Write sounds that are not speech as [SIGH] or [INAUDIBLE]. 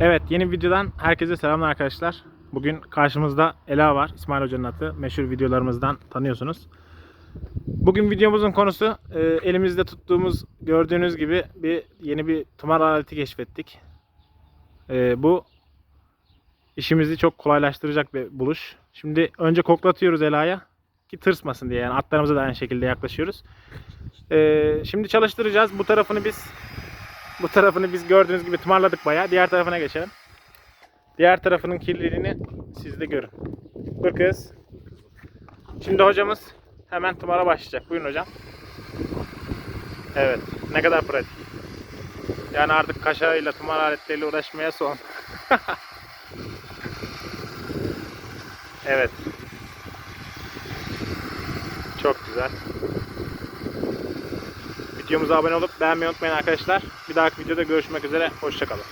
Evet yeni videodan herkese selamlar arkadaşlar. Bugün karşımızda Ela var. İsmail Hoca'nın atı. Meşhur videolarımızdan tanıyorsunuz. Bugün videomuzun konusu e, elimizde tuttuğumuz gördüğünüz gibi bir yeni bir tımar aleti keşfettik. E, bu işimizi çok kolaylaştıracak bir buluş. Şimdi önce koklatıyoruz Ela'ya ki tırsmasın diye yani atlarımıza da aynı şekilde yaklaşıyoruz. E, şimdi çalıştıracağız. Bu tarafını biz bu tarafını biz gördüğünüz gibi tımarladık bayağı. Diğer tarafına geçelim. Diğer tarafının kirliliğini siz de görün. Dur kız. Şimdi hocamız hemen tımara başlayacak. Buyurun hocam. Evet. Ne kadar pratik. Yani artık kaşağıyla tımar aletleriyle uğraşmaya son. [LAUGHS] evet. Çok güzel. Videomuza abone olup beğenmeyi unutmayın arkadaşlar. Bir dahaki videoda görüşmek üzere. Hoşçakalın.